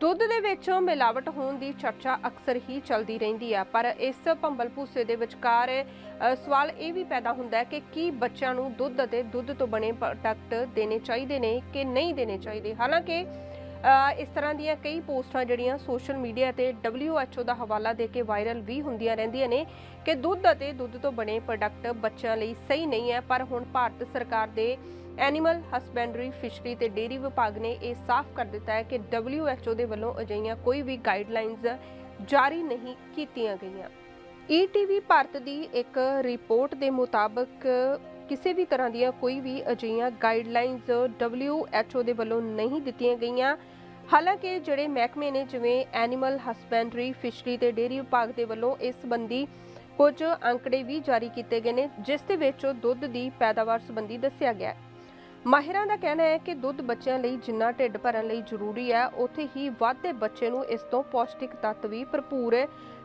ਦੁੱਧ ਦੇ ਵਿੱਚ ਮਿਲਾਵਟ ਹੋਣ ਦੀ ਚਰਚਾ ਅਕਸਰ ਹੀ ਚੱਲਦੀ ਰਹਿੰਦੀ ਹੈ ਪਰ ਇਸ ਭੰਬਲ ਭੂਸੇ ਦੇ ਵਿਚਕਾਰ ਸਵਾਲ ਇਹ ਵੀ ਪੈਦਾ ਹੁੰਦਾ ਹੈ ਕਿ ਕੀ ਬੱਚਿਆਂ ਨੂੰ ਦੁੱਧ ਅਤੇ ਦੁੱਧ ਤੋਂ ਬਣੇ ਪ੍ਰੋਡਕਟ ਦੇਣੇ ਚਾਹੀਦੇ ਨੇ ਕਿ ਨਹੀਂ ਦੇਣੇ ਚਾਹੀਦੇ? ਹਾਲਾਂਕਿ ਇਸ ਤਰ੍ਹਾਂ ਦੀਆਂ ਕਈ ਪੋਸਟਾਂ ਜਿਹੜੀਆਂ ਸੋਸ਼ਲ ਮੀਡੀਆ ਤੇ WHO ਦਾ ਹਵਾਲਾ ਦੇ ਕੇ ਵਾਇਰਲ ਵੀ ਹੁੰਦੀਆਂ ਰਹਿੰਦੀਆਂ ਨੇ ਕਿ ਦੁੱਧ ਅਤੇ ਦੁੱਧ ਤੋਂ ਬਣੇ ਪ੍ਰੋਡਕਟ ਬੱਚਿਆਂ ਲਈ ਸਹੀ ਨਹੀਂ ਹੈ, ਪਰ ਹੁਣ ਭਾਰਤ ਸਰਕਾਰ ਦੇ ਐਨੀਮਲ ਹਸਬੈਂਡਰੀ ਫਿਸ਼ਰੀ ਤੇ ਡੇਅਰੀ ਵਿਭਾਗ ਨੇ ਇਹ ਸਾਫ਼ ਕਰ ਦਿੱਤਾ ਹੈ ਕਿ WHO ਦੇ ਵੱਲੋਂ ਅਜਿਹੀਆਂ ਕੋਈ ਵੀ ਗਾਈਡਲਾਈਨਸ ਜਾਰੀ ਨਹੀਂ ਕੀਤੀਆਂ ਗਈਆਂ। ਈਟੀਵੀ ਭਾਰਤ ਦੀ ਇੱਕ ਰਿਪੋਰਟ ਦੇ ਮੁਤਾਬਕ ਕਿਸੇ ਵੀ ਤਰ੍ਹਾਂ ਦੀਆਂ ਕੋਈ ਵੀ ਅਜਿਹੀਆਂ ਗਾਈਡਲਾਈਨਸ WHO ਦੇ ਵੱਲੋਂ ਨਹੀਂ ਦਿੱਤੀਆਂ ਗਈਆਂ। ਹਾਲਾਂਕਿ ਜਿਹੜੇ ਮਹਿਕਮੇ ਨੇ, ਜਿਵੇਂ ਐਨੀਮਲ ਹਸਬੈਂਡਰੀ ਫਿਸ਼ਰੀ ਤੇ ਡੇਅਰੀ ਵਿਭਾਗ ਦੇ ਵੱਲੋਂ ਇਸ ਸੰਬੰਧੀ ਕੁਝ ਅੰਕੜੇ ਵੀ ਜਾਰੀ ਕੀਤੇ ਗਏ ਨੇ, ਜਿਸ ਦੇ ਵਿੱਚ ਦੁੱਧ ਦੀ ਪੈਦਾਵਾਰ ਸੰਬੰਧੀ ਦੱਸਿਆ ਗਿਆ ਹੈ। ਮਾਹਿਰਾਂ ਦਾ ਕਹਿਣਾ ਹੈ ਕਿ ਦੁੱਧ ਬੱਚਿਆਂ ਲਈ ਜਿੰਨਾ ਢਿੱਡ ਭਰਨ ਲਈ ਜ਼ਰੂਰੀ ਹੈ, ਉੱਥੇ ਹੀ ਵਾਧੇ ਬੱਚੇ ਨੂੰ ਇਸ ਤੋਂ ਪੌਸ਼ਟਿਕ ਤੱਤ ਵੀ ਭਰਪੂਰ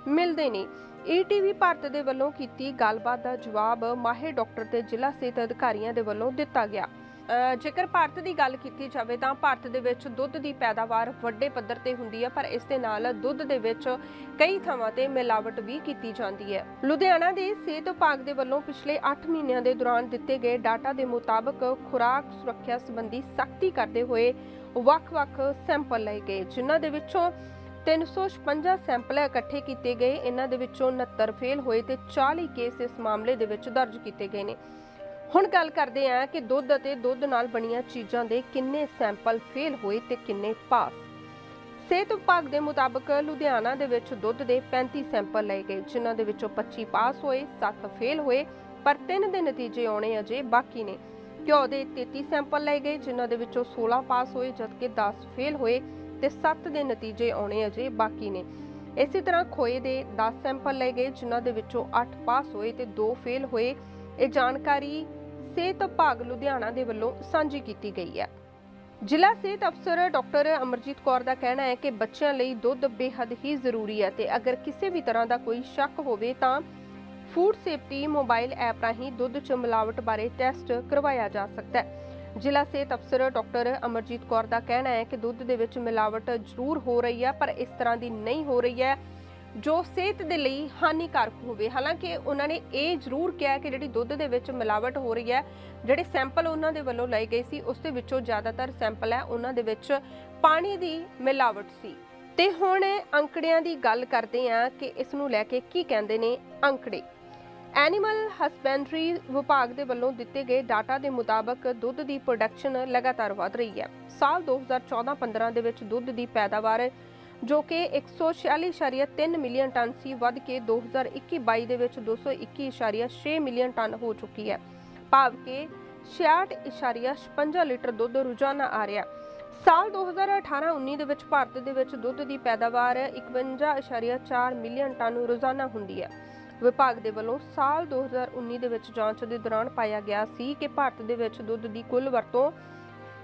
ਮਿਲਦੇ ਨੇ। ਈਟੀਵੀ ਭਾਰਤ ਦੇ ਵੱਲੋਂ ਕੀਤੀ ਗੱਲਬਾਤ ਦਾ ਜਵਾਬ ਮਾਹਿਰ ਡਾਕਟਰ ਤੇ ਜ਼ਿਲ੍ਹਾ ਸਿਹਤ ਅਧਿਕਾਰੀਆਂ ਦੇ ਵੱਲੋਂ ਦਿੱਤਾ ਗਿਆ। ਜੇਕਰ ਭਾਰਤ ਦੀ ਗੱਲ ਕੀਤੀ ਜਾਵੇ ਤਾਂ ਭਾਰਤ ਦੇ ਵਿੱਚ ਦੁੱਧ ਦੀ ਪੈਦਾਵਾਰ ਵੱਡੇ ਪੱਧਰ ਤੇ ਹੁੰਦੀ ਹੈ, ਪਰ ਇਸ ਦੇ ਨਾਲ ਦੁੱਧ ਦੇ ਵਿੱਚ ਕਈ ਥਾਵਾਂ ਤੇ ਮਿਲਾਵਟ ਵੀ ਕੀਤੀ ਜਾਂਦੀ ਹੈ। ਲੁਧਿਆਣਾ ਦੇ ਸਿਹਤ ਵਿਭਾਗ ਦੇ ਵੱਲੋਂ ਪਿਛਲੇ 8 ਮਹੀਨਿਆਂ ਦੇ ਦੌਰਾਨ ਦਿੱਤੇ ਗਏ ਡਾਟਾ ਦੇ ਮੁਤਾਬਕ ਖੁਰਾਕ ਸੁਰੱਖਿਆ ਸੰਬੰਧੀ ਸਖਤੀ ਕਰਦੇ ਹੋਏ ਵੱਖ-ਵੱਖ ਸੈਂਪਲ ਲਏ ਗਏ, ਜਿਨ੍ਹਾਂ ਦੇ ਵਿੱਚੋਂ 356 ਸੈਂਪਲ ਇਕੱਠੇ ਕੀਤੇ ਗਏ। ਇਹਨਾਂ ਦੇ ਵਿੱਚੋਂ 69 ਫੇਲ ਹੋਏ ਤੇ 40 ਕੇਸ ਇਸ ਮਾਮਲੇ ਦੇ ਵਿੱਚ ਦਰਜ ਕੀਤੇ ਗਏ ਨੇ। ਹੁਣ ਗੱਲ ਕਰਦੇ ਹਾਂ ਕਿ ਦੁੱਧ ਅਤੇ ਦੁੱਧ ਨਾਲ ਬਣੀਆਂ ਚੀਜ਼ਾਂ ਦੇ ਕਿੰਨੇ ਸੈਂਪਲ ਫੇਲ ਹੋਏ ਤੇ ਕਿੰਨੇ ਪਾਸ ਸਿਹਤ ਵਿਭਾਗ ਦੇ ਮੁਤਾਬਕ ਲੁਧਿਆਣਾ ਦੇ ਵਿੱਚ ਦੁੱਧ ਦੇ 35 ਸੈਂਪਲ ਲਏ ਗਏ, ਜਿਨ੍ਹਾਂ ਦੇ ਵਿੱਚੋਂ 25 ਪਾਸ ਹੋਏ 7 ਫੇਲ ਹੋਏ, ਪਰ 3 ਦੇ ਨਤੀਜੇ ਆਉਣੇ ਅਜੇ ਬਾਕੀ ਨੇ। ਘਿਓ ਦੇ 33 ਸੈਂਪਲ ਲਏ ਗਏ, ਜਿਨ੍ਹਾਂ ਦੇ ਵਿੱਚੋਂ 16 ਪਾਸ ਹੋਏ, ਜਦਕਿ 10 ਫੇਲ ਹੋਏ ਤੇ 7 ਦੇ ਨਤੀਜੇ ਆਉਣੇ ਅਜੇ ਬਾਕੀ ਨੇ। ਇਸੇ ਤਰ੍ਹਾਂ ਖੋਏ ਦੇ 10 ਸੈਂਪਲ ਲਏ ਗਏ, ਜਿਨ੍ਹਾਂ ਦੇ ਵਿੱਚੋਂ 8 ਪਾਸ ਹੋਏ ਤੇ 2 ਫੇਲ ਹੋਏ। ਇਹ ਜਾਣਕਾਰੀ ਸਿਹਤ ਵਿਭਾਗ ਲੁਧਿਆਣਾ ਦੇ ਵੱਲੋਂ ਸਾਂਝੀ ਕੀਤੀ ਗਈ ਹੈ। ਜ਼ਿਲ੍ਹਾ ਸਿਹਤ ਅਫਸਰ ਡਾਕਟਰ ਅਮਰਜੀਤ ਕੌਰ ਦਾ ਕਹਿਣਾ ਹੈ ਕਿ ਬੱਚਿਆਂ ਲਈ ਦੁੱਧ ਬੇਹੱਦ ਹੀ ਜ਼ਰੂਰੀ ਹੈ ਤੇ ਅਗਰ ਕਿਸੇ ਵੀ ਤਰ੍ਹਾਂ ਦਾ ਕੋਈ ਸ਼ੱਕ ਹੋਵੇ ਤਾਂ ਫੂਡ ਸੇਫਟੀ ਮੋਬਾਈਲ ਐਪ ਰਾਹੀਂ ਦੁੱਧ 'ਚ ਮਿਲਾਵਟ ਬਾਰੇ ਟੈਸਟ ਕਰਵਾਇਆ ਜਾ ਸਕਦਾ ਹੈ। ਜ਼ਿਲ੍ਹਾ ਸਿਹਤ ਅਫਸਰ ਡਾਕਟਰ ਅਮਰਜੀਤ ਕੌਰ ਦਾ ਕਹਿਣਾ ਹੈ ਕਿ ਦੁੱਧ ਦੇ ਵਿੱਚ ਮਿਲਾਵਟ ਜ਼ਰੂਰ ਹੋ ਰਹੀ ਹੈ, ਪਰ ਇਸ ਤਰ੍ਹਾਂ ਦੀ ਨਹੀਂ ਹੋ ਰਹੀ ਹੈ। ਜੋ ਸਿਹਤ ਦੇ ਲਈ ਹਾਨੀਕਾਰਕ ਹੋਵੇ। ਹਾਲਾਂਕਿ ਉਹਨਾਂ ਨੇ ਇਹ ਜ਼ਰੂਰ ਕਿਹਾ ਕਿ ਜਿਹੜੀ ਦੁੱਧ ਦੇ ਵਿੱਚ ਮਿਲਾਵਟ ਹੋ ਰਹੀ ਹੈ, ਜਿਹੜੇ ਸੈਂਪਲ ਉਹਨਾਂ ਦੇ ਵੱਲੋਂ ਲਏ ਗਏ ਸੀ, ਉਸ ਦੇ ਵਿੱਚੋਂ ਜ਼ਿਆਦਾਤਰ ਸੈਂਪਲ ਹੈ, ਉਹਨਾਂ ਦੇ ਵਿੱਚ ਪਾਣੀ ਦੀ ਮਿਲਾਵਟ ਸੀ। ਤੇ ਹੁਣ ਅੰਕੜਿਆਂ ਦੀ ਗੱਲ ਕਰਦੇ ਹਾਂ ਕਿ ਇਸ ਨੂੰ ਲੈ ਕੇ ਕੀ ਕਹਿੰਦੇ ਨੇ ਅੰਕੜੇ। ਐਨੀਮਲ ਹਸਬੈਂਡਰੀ ਵਿਭਾਗ ਦੇ ਵੱਲੋਂ ਦਿੱਤੇ ਗਏ ਡਾਟਾ ਦੇ ਮੁਤਾਬਕ ਦੁੱਧ ਦੀ ਪ੍ਰੋਡਕਸ਼ਨ ਲਗਾਤਾਰ ਵਧ ਰਹੀ ਹੈ। ਸਾਲ 2014-15 ਦੇ ਵਿੱਚ ਦੁੱਧ ਦੀ ਪੈਦਾਵਾਰ ਜੋ ਕਿ 146.3 ਮਿਲੀਅਨ ਟਨ ਸੀ, ਵੱਧ ਕੇ 2021-22 ਦੇ ਵਿੱਚ 221.6 ਮਿਲੀਅਨ ਟਨ ਹੋ ਚੁੱਕੀ ਹੈ। ਭਾਵ ਕਿ 66.56 ਲੀਟਰ ਦੁੱਧ ਰੋਜ਼ਾਨਾ ਆ ਰਿਹਾ ਸਾਲ 2018-19 ਦੇ ਵਿੱਚ ਭਾਰਤ ਦੇ ਵਿੱਚ ਦੁੱਧ ਦੀ ਪੈਦਾਵਾਰ 51.4 ਮਿਲੀਅਨ ਟਨ ਰੋਜ਼ਾਨਾ ਹੁੰਦੀ ਹੈ। ਵਿਭਾਗ ਦੇ ਵੱਲੋਂ ਸਾਲ 2019 ਦੇ ਵਿੱਚ ਜਾਂਚ ਦੇ ਦੌਰਾਨ ਪਾਇਆ ਗਿਆ ਸੀ ਕਿ ਭਾਰਤ ਦੇ ਵਿੱਚ ਦੁੱਧ ਦੀ ਕੁੱਲ ਵਰਤੋਂ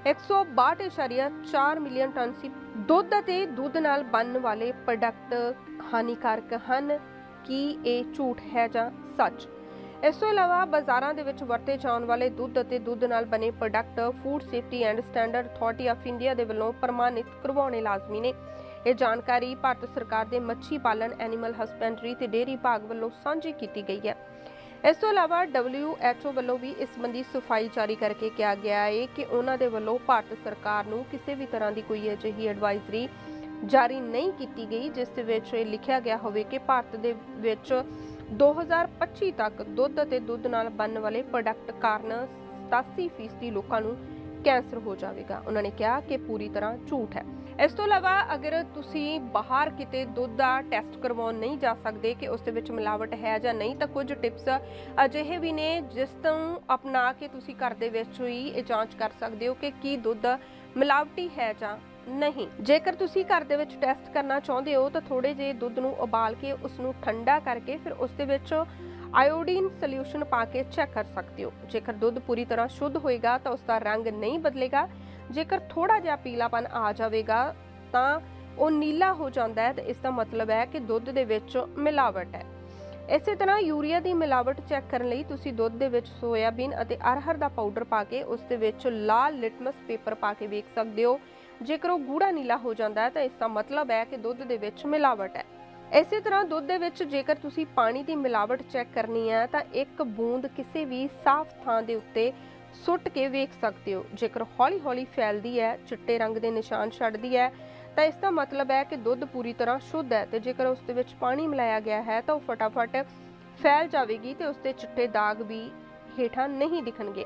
162.4 ਮਿਲੀਅਨ ਟਨ ਸੀ। ਦੁੱਧ ਅਤੇ ਦੁੱਧ ਨਾਲ ਬਣਨ ਵਾਲੇ ਪ੍ਰੋਡਕਟ ਹਾਨੀਕਾਰਕ ਹਨ ਕੀ ਇਹ ਝੂਠ ਹੈ ਜਾਂ ਸੱਚ? ਇਸ ਤੋਂ ਇਲਾਵਾ ਬਾਜ਼ਾਰਾਂ ਦੇ ਵਿੱਚ ਵਰਤੇ ਜਾਣ ਵਾਲੇ ਦੁੱਧ ਅਤੇ ਦੁੱਧ ਨਾਲ ਬਣੇ product food safety and standard authority of India ਦੇ ਵੱਲੋਂ ਪ੍ਰਮਾਣਿਤ ਕਰਵਾਉਣੇ ਲਾਜ਼ਮੀ ਨੇ। ਇਹ ਜਾਣਕਾਰੀ ਭਾਰਤ ਸਰਕਾਰ ਦੇ ਮੱਛੀ ਪਾਲਣ ਐਨੀਮਲ ਹਸਬੈਂਡਰੀ ਤੇ ਡੇਅਰੀ ਵਿਭਾਗ ਵੱਲੋਂ ਸਾਂਝੀ ਕੀਤੀ ਗਈ ਹੈ। ਇਸ ਤੋਂ ਇਲਾਵਾ WHO ਵੱਲੋਂ ਵੀ ਇਸ ਸੰਬੰਧੀ ਸਫ਼ਾਈ ਜਾਰੀ ਕਰਕੇ ਕਿਹਾ ਗਿਆ ਹੈ ਕਿ ਉਹਨਾਂ ਦੇ ਵੱਲੋਂ ਭਾਰਤ ਸਰਕਾਰ ਨੂੰ ਕਿਸੇ ਵੀ ਤਰ੍ਹਾਂ ਦੀ ਕੋਈ ਅਜਿਹੀ ਐਡਵਾਈਜ਼ਰੀ ਜਾਰੀ ਨਹੀਂ ਕੀਤੀ ਗਈ, ਜਿਸ ਦੇ ਵਿੱਚ ਇਹ ਲਿਖਿਆ ਗਿਆ ਹੋਵੇ ਕਿ ਭਾਰਤ ਦੇ ਵਿੱਚ 2025 ਤੱਕ ਦੁੱਧ ਅਤੇ ਦੁੱਧ ਨਾਲ ਬਣਨ ਵਾਲੇ ਪ੍ਰੋਡਕਟ ਕਾਰਨ 87% ਲੋਕਾਂ ਨੂੰ ਕੈਂਸਰ ਹੋ ਜਾਵੇਗਾ। ਉਹਨਾਂ ਨੇ ਕਿਹਾ ਕਿ ਪੂਰੀ ਤਰ੍ਹਾਂ ਝੂਠ ਹੈ। ਇਸ ਤੋਂ ਇਲਾਵਾ ਅਗਰ ਤੁਸੀਂ ਬਾਹਰ ਕਿਤੇ ਦੁੱਧ ਦਾ ਟੈਸਟ ਕਰਵਾਉਣ ਨਹੀਂ ਜਾ ਸਕਦੇ ਕਿ ਉਸ ਦੇ ਵਿੱਚ ਮਿਲਾਵਟ ਹੈ ਜਾਂ ਨਹੀਂ, ਤਾਂ ਕੁਝ ਟਿਪਸ ਅਜਿਹੇ ਵੀ ਨੇ ਜਿਸ ਤੋਂ ਅਪਣਾ ਕੇ ਤੁਸੀਂ ਘਰ ਦੇ ਵਿੱਚ ਹੀ ਇਹ ਜਾਂਚ ਕਰ ਸਕਦੇ ਹੋ ਕਿ ਕੀ ਦੁੱਧ ਮਿਲਾਵਟੀ ਹੈ ਜਾਂ ਨਹੀਂ। ਜੇਕਰ ਤੁਸੀਂ ਘਰ ਦੇ ਵਿੱਚ ਟੈਸਟ ਕਰਨਾ ਚਾਹੁੰਦੇ ਹੋ, ਤਾਂ ਥੋੜੇ ਜਿਹੇ ਦੁੱਧ ਨੂੰ ਉਬਾਲ ਕੇ ਉਸ ਨੂੰ ਠੰਡਾ ਕਰਕੇ ਫਿਰ ਉਸ ਦੇ ਵਿੱਚ ਆਇਓਡੀਨ ਸੋਲਿਊਸ਼ਨ ਪਾ ਕੇ ਚੈੱਕ ਕਰ ਸਕਦੇ ਹੋ। ਜੇਕਰ ਦੁੱਧ ਪੂਰੀ ਤਰ੍ਹਾਂ ਸ਼ੁੱਧ ਹੋਏਗਾ, ਤਾਂ ਉਸ ਦਾ ਰੰਗ ਨਹੀਂ ਬਦਲੇਗਾ। ਜੇਕਰ ਥੋੜਾ ਜਿਹਾ ਪੀਲਾਪਨ ਆ ਜਾਵੇਗਾ, ਤਾਂ ਉਹ ਨੀਲਾ ਹੋ ਜਾਂਦਾ ਹੈ ਤਾਂ ਇਸ ਦਾ ਮਤਲਬ ਹੈ ਕਿ ਦੁੱਧ ਦੇ ਵਿੱਚ ਮਿਲਾਵਟ ਹੈ। ਇਸੇ ਤਰ੍ਹਾਂ ਯੂਰੀਆ ਦੀ ਮਿਲਾਵਟ ਚੈੱਕ ਕਰਨ ਲਈ ਤੁਸੀਂ ਦੁੱਧ ਦੇ ਵਿੱਚ ਸੋਇਆਬੀਨ ਅਤੇ ਅਰਹਰ ਦਾ ਪਾਊਡਰ ਪਾ ਕੇ ਉਸ ਦੇ ਵਿੱਚ ਲਾਲ ਲਿਟਮਸ ਪੇਪਰ ਪਾ ਕੇ ਵੇਖ ਸਕਦੇ ਹੋ। ਜੇਕਰ ਉਹ ਗੂੜਾ ਨੀਲਾ ਹੋ ਜਾਂਦਾ ਹੈ ਤਾਂ ਇਸ ਦਾ ਮਤਲਬ ਹੈ ਕਿ ਦੁੱਧ ਦੇ ਵਿੱਚ ਮਿਲਾਵਟ ਹੈ। ਇਸੇ ਤਰ੍ਹਾਂ ਦੁੱਧ ਦੇ ਵਿੱਚ ਜੇਕਰ ਤੁਸੀਂ ਪਾਣੀ ਦੀ ਮਿਲਾਵਟ ਚੈੱਕ ਕਰਨੀ ਹੈ ਤਾਂ ਇੱਕ ਬੂੰਦ ਕਿਸੇ ਵੀ ਸਾਫ਼ ਥਾਂ ਦੇ ਉੱਤੇ ਸੁੱਟ ਕੇ ਵੇਖ ਸਕਦੇ ਹੋ। ਜੇਕਰ ਹੌਲੀ-ਹੌਲੀ ਫੈਲਦੀ ਹੈ, ਚਿੱਟੇ ਰੰਗ ਦੇ ਨਿਸ਼ਾਨ ਛੱਡਦੀ ਹੈ, ਤਾਂ ਇਸ ਦਾ ਮਤਲਬ ਹੈ ਕਿ ਦੁੱਧ ਪੂਰੀ ਤਰ੍ਹਾਂ ਸ਼ੁੱਧ ਹੈ ਤੇ ਜੇਕਰ ਉਸ ਦੇ ਵਿੱਚ ਪਾਣੀ ਮਿਲਾਇਆ ਗਿਆ ਹੈ, ਤਾਂ ਉਹ ਫਟਾਫਟ ਫੈਲ ਜਾਵੇਗੀ ਤੇ ਉਸ ਤੇ ਚਿੱਟੇ ਦਾਗ ਵੀ ਹੇਠਾਂ ਨਹੀਂ ਦਿਖਣਗੇ।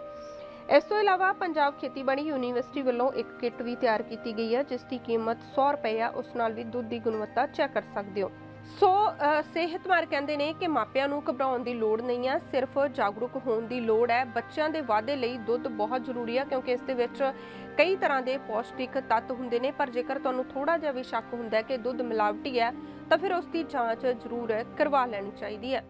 ਇਸ ਤੋਂ ਇਲਾਵਾ ਪੰਜਾਬ ਖੇਤੀਬਾੜੀ ਯੂਨੀਵਰਸਿਟੀ ਵੱਲੋਂ ਇੱਕ ਕਿੱਟ ਵੀ ਤਿਆਰ ਕੀਤੀ ਗਈ ਹੈ, ਜਿਸ ਦੀ ਕੀਮਤ 100 ਰੁਪਏ ਆ ਉਸ ਨਾਲ ਵੀ ਦੁੱਧ ਦੀ ਗੁਣਵੱਤਾ ਚੈੱਕ ਕਰ ਸਕਦੇ ਹੋ। ਸੋ ਅ, ਸਿਹਤਮਾਰ ਕਹਿੰਦੇ ਨੇ ਕਿ ਮਾਪਿਆਂ ਨੂੰ ਘਬਰਾਉਣ ਦੀ ਲੋੜ ਨਹੀਂ ਹੈ ਸਿਰਫ ਜਾਗਰੂਕ ਹੋਣ ਦੀ ਲੋੜ ਹੈ। ਬੱਚਿਆਂ ਦੇ ਵਾਧੇ ਲਈ ਦੁੱਧ ਬਹੁਤ ਜ਼ਰੂਰੀ ਹੈ ਕਿਉਂਕਿ ਇਸ ਦੇ ਵਿੱਚ ਕਈ ਤਰ੍ਹਾਂ ਦੇ ਪੌਸ਼ਟਿਕ ਤੱਤ ਹੁੰਦੇ ਨੇ ਪਰ ਜੇਕਰ ਤੁਹਾਨੂੰ ਥੋੜਾ ਜਿਹਾ ਵੀ ਸ਼ੱਕ ਹੁੰਦਾ ਹੈ ਕਿ ਦੁੱਧ ਮਿਲਾਵਟੀ ਹੈ ਤਾਂ ਫਿਰ ਉਸ ਦੀ ਜਾਂਚ ਜ਼ਰੂਰ ਕਰਵਾ ਲੈਣੀ ਚਾਹੀਦੀ ਹੈ।